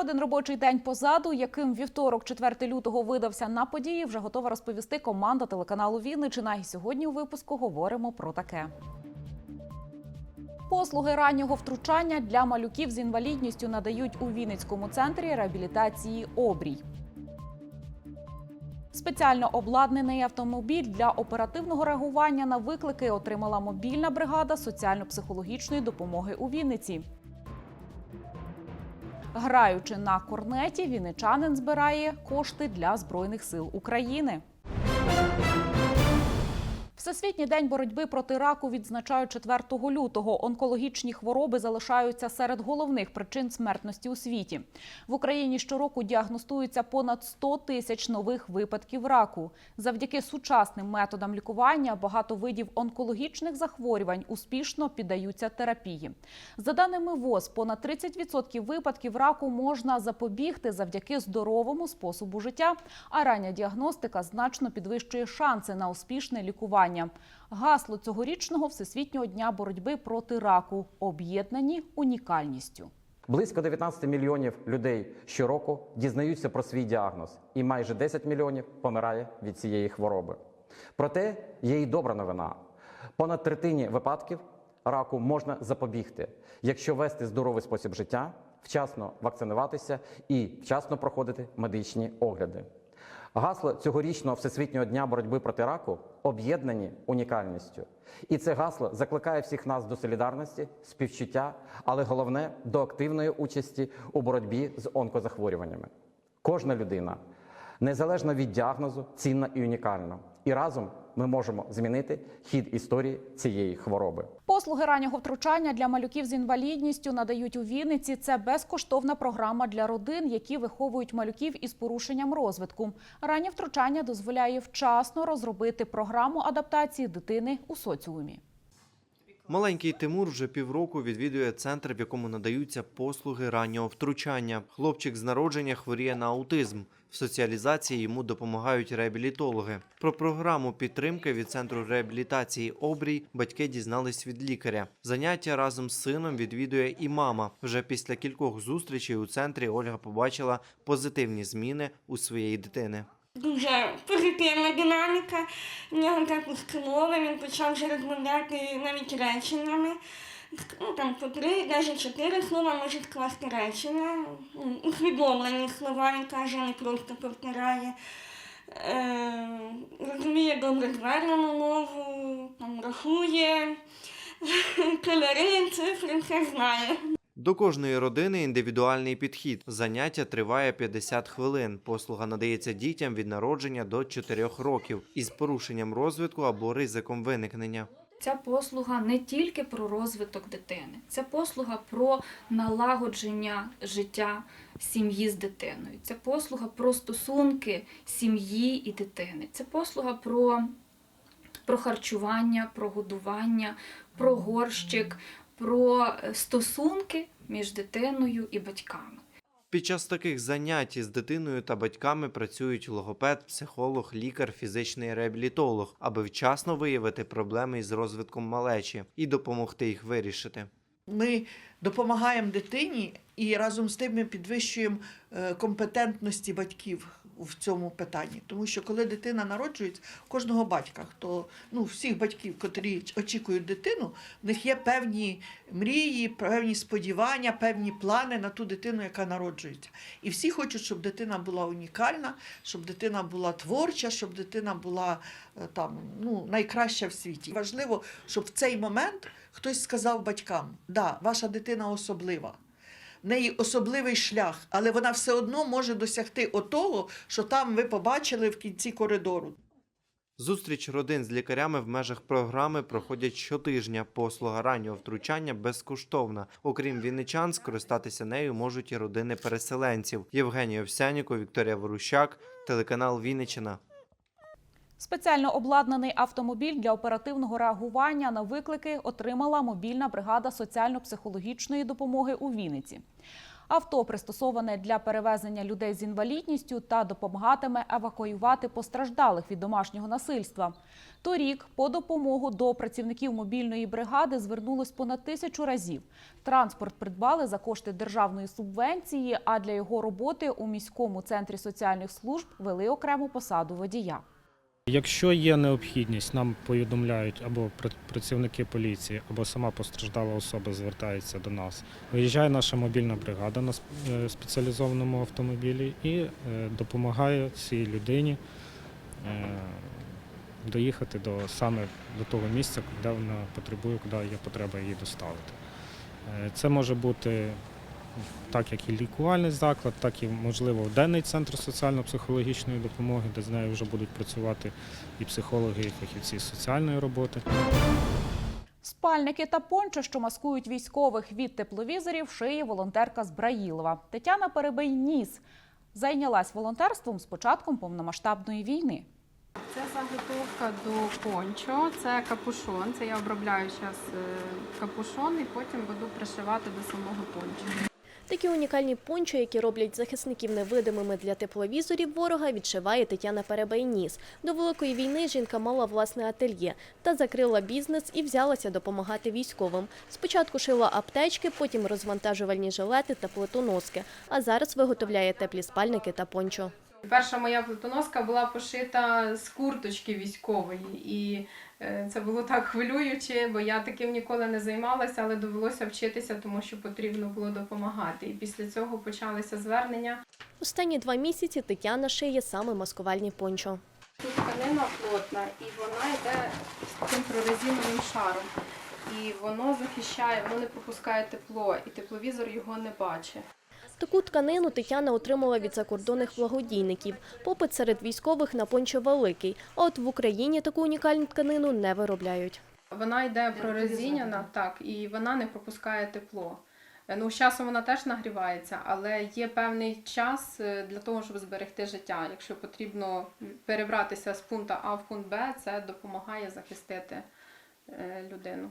один робочий день позаду, яким вівторок, 4 лютого, видався на події, вже готова розповісти команда телеканалу Вінничина. І сьогодні у випуску говоримо про таке. Послуги раннього втручання для малюків з інвалідністю надають у Вінницькому центрі реабілітації Обрій. Спеціально обладнаний автомобіль для оперативного реагування на виклики отримала мобільна бригада соціально-психологічної допомоги у Вінниці. Граючи на корнеті, віничанин збирає кошти для Збройних сил України. Всесвітній день боротьби проти раку відзначають 4 лютого. Онкологічні хвороби залишаються серед головних причин смертності у світі. В Україні щороку діагностується понад 100 тисяч нових випадків раку. Завдяки сучасним методам лікування багато видів онкологічних захворювань успішно піддаються терапії. За даними ВОЗ, понад 30% випадків раку можна запобігти завдяки здоровому способу життя, а рання діагностика значно підвищує шанси на успішне лікування. Гасло цьогорічного всесвітнього дня боротьби проти раку об'єднані унікальністю. Близько 19 мільйонів людей щороку дізнаються про свій діагноз, і майже 10 мільйонів помирає від цієї хвороби. Проте є й добра новина: понад третині випадків раку можна запобігти, якщо вести здоровий спосіб життя, вчасно вакцинуватися і вчасно проходити медичні огляди. Гасло цьогорічного всесвітнього дня боротьби проти раку об'єднані унікальністю. І це гасло закликає всіх нас до солідарності, співчуття, але головне до активної участі у боротьбі з онкозахворюваннями. Кожна людина, незалежно від діагнозу, цінна і унікальна. І разом ми можемо змінити хід історії цієї хвороби. Послуги раннього втручання для малюків з інвалідністю надають у Вінниці. Це безкоштовна програма для родин, які виховують малюків із порушенням розвитку. Раннє втручання дозволяє вчасно розробити програму адаптації дитини у соціумі. Маленький Тимур вже півроку відвідує центр, в якому надаються послуги раннього втручання. Хлопчик з народження хворіє на аутизм. В соціалізації йому допомагають реабілітологи. Про програму підтримки від центру реабілітації Обрій батьки дізнались від лікаря. Заняття разом з сином відвідує і мама. Вже після кількох зустрічей у центрі Ольга побачила позитивні зміни у своєї дитини. Дуже позитивна динаміка. В нього також мови, він почав вже розмовляти навіть реченнями. Ну, там по три, навіть чотири слова може скласти речення. Усвідомлені слова, він каже, не просто повторяє. Е, розуміє добре звернену мову, там рахує, кольори, цифри, все знає. До кожної родини індивідуальний підхід. Заняття триває 50 хвилин. Послуга надається дітям від народження до 4 років із порушенням розвитку або ризиком виникнення. Ця послуга не тільки про розвиток дитини, це послуга про налагодження життя сім'ї з дитиною. Це послуга про стосунки сім'ї і дитини. Це послуга про, про харчування, про годування, про горщик, про е, стосунки між дитиною і батьками. Під час таких занять із дитиною та батьками працюють логопед, психолог, лікар, фізичний реабілітолог, аби вчасно виявити проблеми із розвитком малечі і допомогти їх вирішити. Ми допомагаємо дитині і разом з тим ми підвищуємо е, компетентності батьків в цьому питанні. Тому що коли дитина народжується, кожного батька, хто ну всіх батьків, котрі очікують дитину, в них є певні мрії, певні сподівання, певні плани на ту дитину, яка народжується. І всі хочуть, щоб дитина була унікальна, щоб дитина була творча, щоб дитина була е, там ну найкраща в світі. Важливо, щоб в цей момент хтось сказав батькам: да, ваша дитина особлива. Неї особливий шлях, але вона все одно може досягти отого, що там ви побачили в кінці коридору. Зустріч родин з лікарями в межах програми проходять щотижня. Послуга раннього втручання безкоштовна. Окрім вінничан, скористатися нею можуть і родини переселенців. Євгенія Овсяніко, Вікторія Ворущак, телеканал Вінниччина. Спеціально обладнаний автомобіль для оперативного реагування на виклики отримала мобільна бригада соціально-психологічної допомоги у Вінниці. Авто пристосоване для перевезення людей з інвалідністю та допомагатиме евакуювати постраждалих від домашнього насильства. Торік по допомогу до працівників мобільної бригади звернулось понад тисячу разів. Транспорт придбали за кошти державної субвенції, а для його роботи у міському центрі соціальних служб вели окрему посаду водія. Якщо є необхідність, нам повідомляють або працівники поліції, або сама постраждала особа звертається до нас. Виїжджає наша мобільна бригада на е, спеціалізованому автомобілі і е, допомагає цій людині е, доїхати до саме до того місця, де вона потребує, куди є потреба її доставити. Це може бути так як і лікувальний заклад, так і можливо денний центр соціально-психологічної допомоги, де з нею вже будуть працювати і психологи, і фахівці з соціальної роботи. Спальники та пончо, що маскують військових від тепловізорів, шиє волонтерка з Браїлова. Тетяна Перебий-Ніс зайнялась волонтерством з початком повномасштабної війни. Це заготовка до пончо, це капушон. Це я обробляю зараз капушон і потім буду пришивати до самого пончо. Такі унікальні пончо, які роблять захисників невидимими для тепловізорів ворога, відшиває Тетяна Перебайніс. До великої війни жінка мала власне ательє та закрила бізнес і взялася допомагати військовим. Спочатку шила аптечки, потім розвантажувальні жилети та плитоноски. А зараз виготовляє теплі спальники та пончо. Перша моя плитоноска була пошита з курточки військової, і е, це було так хвилююче, бо я таким ніколи не займалася, але довелося вчитися, тому що потрібно було допомагати. І після цього почалися звернення. Останні два місяці Тетяна шиє саме маскувальні пончо. Тут тканина плотна і вона йде з таким прорезиновим шаром. І воно захищає, воно не пропускає тепло, і тепловізор його не бачить. Таку тканину Тетяна отримала від закордонних благодійників. Попит серед військових на пончо великий. А от в Україні таку унікальну тканину не виробляють. Вона йде прорезиняна, так, і вона не пропускає тепло. Ну, з часом вона теж нагрівається, але є певний час е, для того, щоб зберегти життя. Якщо потрібно перебратися з пункту А в пункт Б, це допомагає захистити е, людину.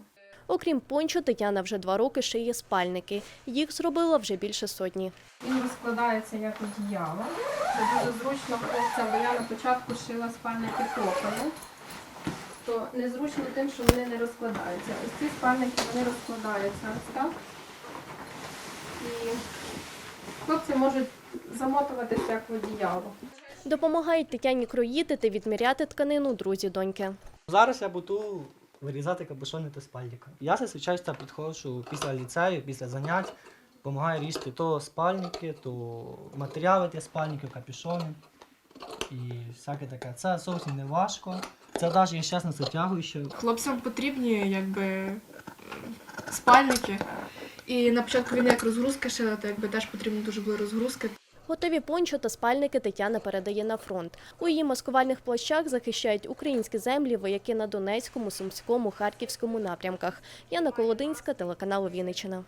Окрім пончо, Тетяна вже два роки шиє спальники. Їх зробила вже більше сотні. Він розкладається як одіяло. Це дуже зручно хлопцям, бо я на початку шила спальники кокону. То незручно тим, що вони не розкладаються. Ось ці спальники вони розкладаються ось так. І хлопці можуть замотуватися як в одіяло. Допомагають Тетяні кроїти та відміряти тканину друзі доньки. Зараз я буду вирізати капюшони та спальника. Я зазвичай підходжу після ліцею, після занять, допомагаю різати то спальники, то матеріали для спальників, капюшони і всяке таке. Це зовсім не важко. Це навіть є чесно затягуюче. Хлопцям потрібні якби спальники. І на початку війни як розгрузка шила, то якби теж потрібні дуже були розгрузки. Готові пончо та спальники Тетяна передає на фронт. У її маскувальних плащах захищають українські землі вояки на Донецькому, Сумському, Харківському напрямках. Яна Колодинська, телеканал Вінниччина.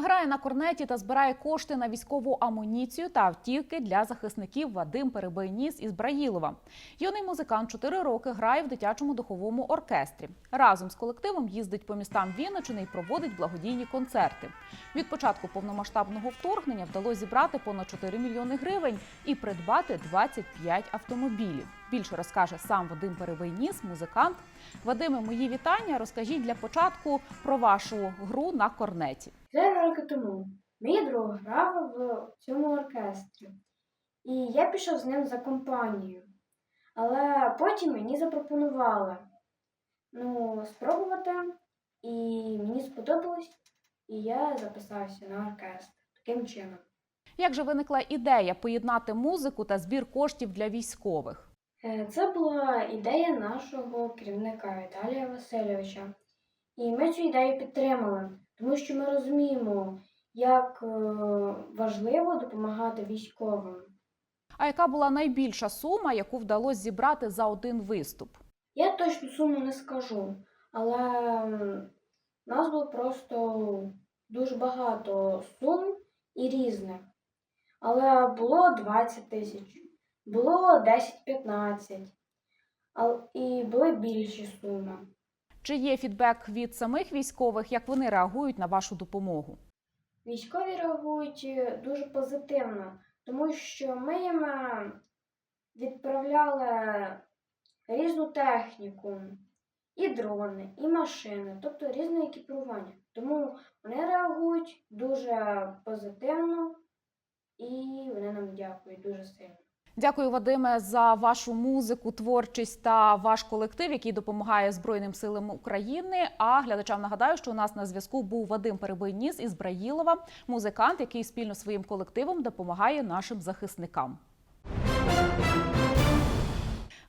Грає на корнеті та збирає кошти на військову амуніцію та автівки для захисників Вадим Перебийніс із Браїлова. Юний музикант 4 роки грає в дитячому духовому оркестрі. Разом з колективом їздить по містам Вінничини і проводить благодійні концерти. Від початку повномасштабного вторгнення вдалося зібрати понад 4 мільйони гривень і придбати 25 автомобілів. Більше розкаже сам Вадим Перебийніс, музикант. Вадиме, мої вітання. Розкажіть для початку про вашу гру на корнеті. Три роки тому мій друг грав в цьому оркестрі, і я пішов з ним за компанію. Але потім мені запропонували ну, спробувати, і мені сподобалось, і я записався на оркестр таким чином. Як же виникла ідея поєднати музику та збір коштів для військових? Е, Це була ідея нашого керівника Віталія Васильовича. І ми цю ідею підтримали, тому що ми розуміємо, як е, важливо допомагати військовим. А яка була найбільша сума, яку вдалося зібрати за один виступ? Я точну суму не скажу, але нас було просто дуже багато сум і різних. Але було 20 тисяч, було 10-15, ал- і були більші суми. Чи є фідбек від самих військових, як вони реагують на вашу допомогу? військові реагують е, дуже позитивно, тому що ми їм е, відправляли різну техніку, і дрони, і машини, тобто різне екіпірування. Тому вони реагують дуже позитивно і вони нам дякують дуже сильно. Дякую, Вадиме, за вашу музику, творчість та ваш колектив, який допомагає Збройним силам України. А глядачам нагадаю, що у нас на зв'язку був Вадим Перебийніс із Браїлова, музикант, який спільно своїм колективом допомагає нашим захисникам.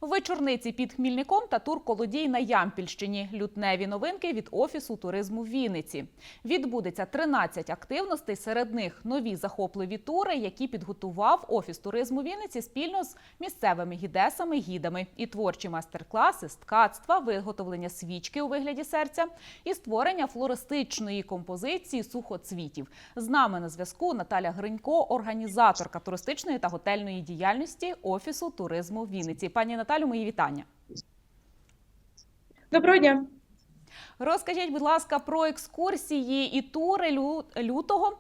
Вечорниці під Хмільником та тур колодій на Ямпільщині. Лютневі новинки від офісу туризму Вінниці. Відбудеться 13 активностей. Серед них нові захопливі тури, які підготував офіс туризму Вінниці спільно з місцевими гідесами, гідами і творчі майстер-класи з ткацтва, виготовлення свічки у вигляді серця і створення флористичної композиції сухоцвітів. З нами на зв'язку Наталя Гринько, організаторка туристичної та готельної діяльності офісу туризму Вінниці. Пані Наталю, мої вітання. Доброго дня. Розкажіть, будь ласка, про екскурсії і тури лю- лютого.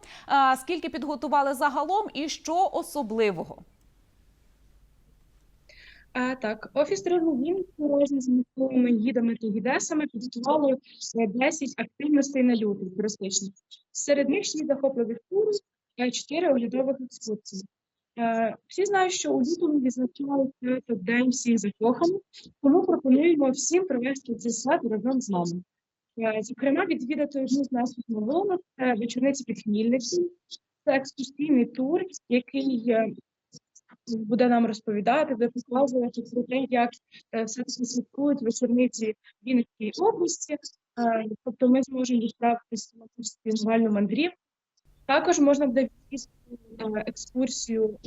Скільки підготували загалом і що особливого? А, так, офіс Вінниці разом з місцевими гідами та гідесами підготували е, 10 активностей на лютий туристичних. Серед них 6 захопливих турів та 4 оглядових екскурсії. Е, Всі знають, що у лютому відзначають День всіх закоханих, тому пропонуємо всім провести це свято разом з нами. Е, Зокрема, відвідати одну з наших новинок – це вечорниці під Хмільницею. Це екскурсійний тур, який е, буде нам розповідати, буде показувати про те, як все таки святкують вечорниці Вінницькій області. Тобто ми зможемо відправитися на цю мандрівку. Також можна буде е, екскурсію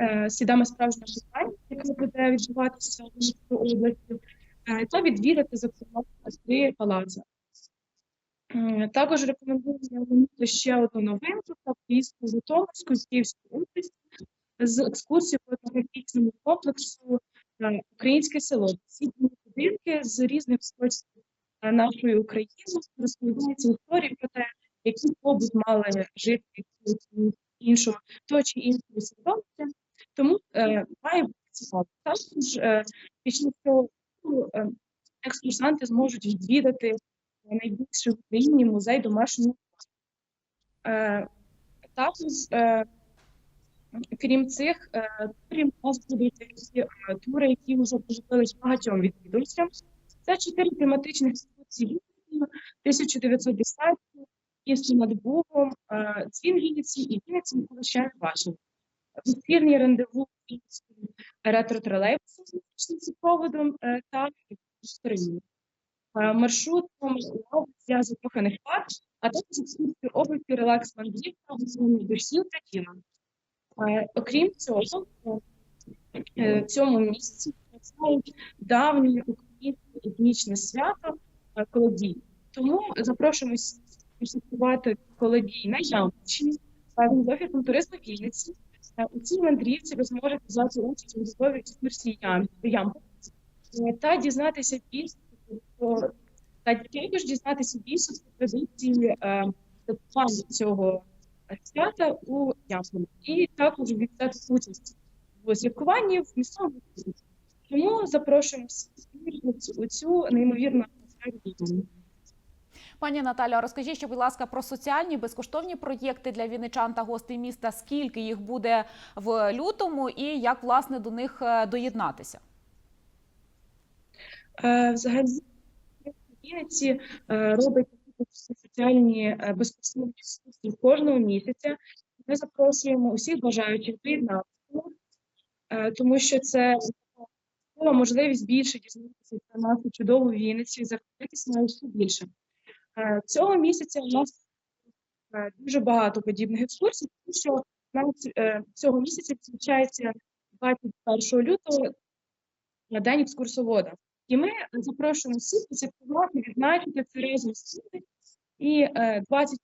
е, «Слідами справжнього життя, яка буде відбуватися в Вінницькій області, е, та відвідати, зокрема, три палаци. Також рекомендую звернути ще одну новинку та поїздку в Житомирську з Київської області з екскурсією по етнографічному комплексу Українське село. Ці будинки з різних е, нашої України розповідаються історії про те, який побут мали жити іншому то чи іншому середовищі. Тому е, має бути цікаво. Також е, час цього е, екскурсанти зможуть відвідати найбільший в Україні музей домашнього. Е, також е, Крім цих е, турів, нас будуть такі е, тури, які вже поживились багатьом відвідувачам. Це чотири тематичних екскурсії Вінниці, 1910, місто над Богом, Дзвін Вінниці і Вінниці Миколаївщина Вашингтон. Вечірнє рандеву Вінницьким ретро-тролейбусом з супроводом е, та історією. Е, Маршрутом для закоханих пар, а також екскурсію області релакс мандрівка в душі та тіла. Е, Окрім цього, в цьому місці працюють давнє українське етнічне свято Колодій. Тому запрошуємо святкувати Колодій на Ямщині разом з офісом туризму Вінниці. Е, У цій мандрівці ви зможете взяти участь у військовій екскурсії Ям- е, та дізнатися більше та також дізнатися більше про традиції е, цього свята у Ямполі і також взяти участь в святкуванні в місцевому. Тому запрошуємо всіх у цю- неймовірну. Пані Наталя, розкажіть, ще, будь ласка, про соціальні безкоштовні проєкти для вінничан та гостей міста. Скільки їх буде в лютому, і як власне до них е, доєднатися? Е, Взагалі, Вінниці е, робить соціальні безкоштовні екскурсії кожного місяця. Ми запрошуємо усіх бажаючих доєднатися, тому що це можливість більше дізнатися про нашу чудову Вінницю і закритися на ще більше. Е, Цього місяця у нас е, дуже багато подібних екскурсій, тому що навіть е, цього місяця відзначається 21 лютого на день екскурсовода. І ми запрошуємо всіх посвяткувати, відзначити це разом з ними. І е, 20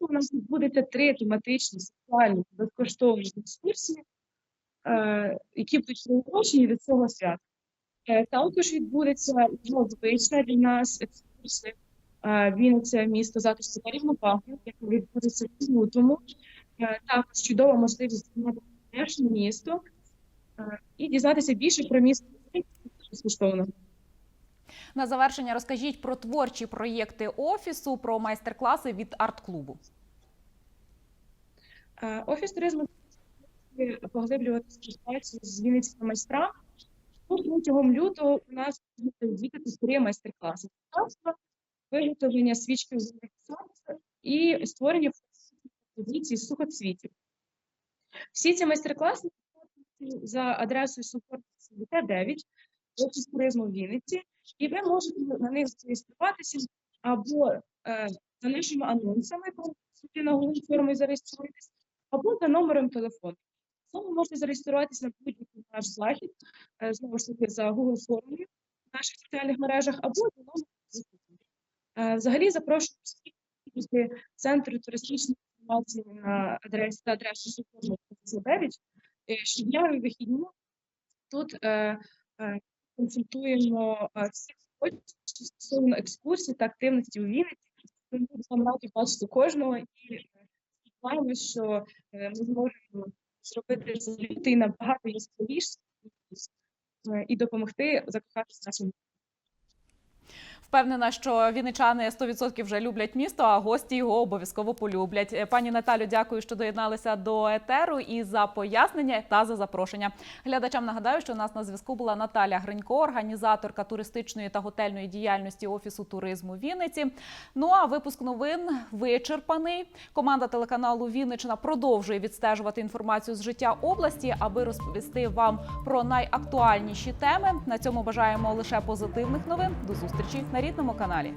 у нас відбудеться три тематичні соціальні безкоштовні екскурсії, які будуть приурочені від цього свята. Також відбудеться звична для нас екскурсія Вінниця місто затишку та рівноправ'я, яке відбудеться у лютому. Також чудова можливість знімати наше місто і дізнатися більше про місто безкоштовно. На завершення розкажіть про творчі проєкти офісу, про майстер-класи від арт-клубу. Офіс туризму поглиблювати співпрацю з вінницькими майстрами. Протягом лютого у нас будуть три майстер-класи. Виготовлення свічки з сонця і створення позицій з сухоцвітів. Всі ці майстер-класи за адресою Супорт 9, офіс туризму в Вінниці, і ви можете на них зареєструватися або е, за нашими анонсами, коли на Google формі зареєструєтесь, або за номером телефону. Саме можете зареєструватися на будь-який наш захід, е, знову ж таки, за Google формою в наших соціальних мережах, або за номером Взагалі запрошую всіх відвідати центр туристичної інформації на адресі та адресу Супорну 9, е, щодня і вихідні тут е, е, консультуємо е, всіх стосовно екскурсій та активності у Вінниці. Ми будемо раді бачити кожного і е, сподіваємось, що е, ми зможемо зробити лютий набагато яскравіше е, і допомогти закохатися нашим Впевнена, що вінничани 100% вже люблять місто, а гості його обов'язково полюблять. Пані Наталю, дякую, що доєдналися до етеру і за пояснення та за запрошення. Глядачам нагадаю, що у нас на зв'язку була Наталя Гринько, організаторка туристичної та готельної діяльності офісу туризму Вінниці. Ну а випуск новин вичерпаний. Команда телеканалу Вінничина продовжує відстежувати інформацію з життя області, аби розповісти вам про найактуальніші теми. На цьому бажаємо лише позитивних новин. До зустрічі на рідному каналі.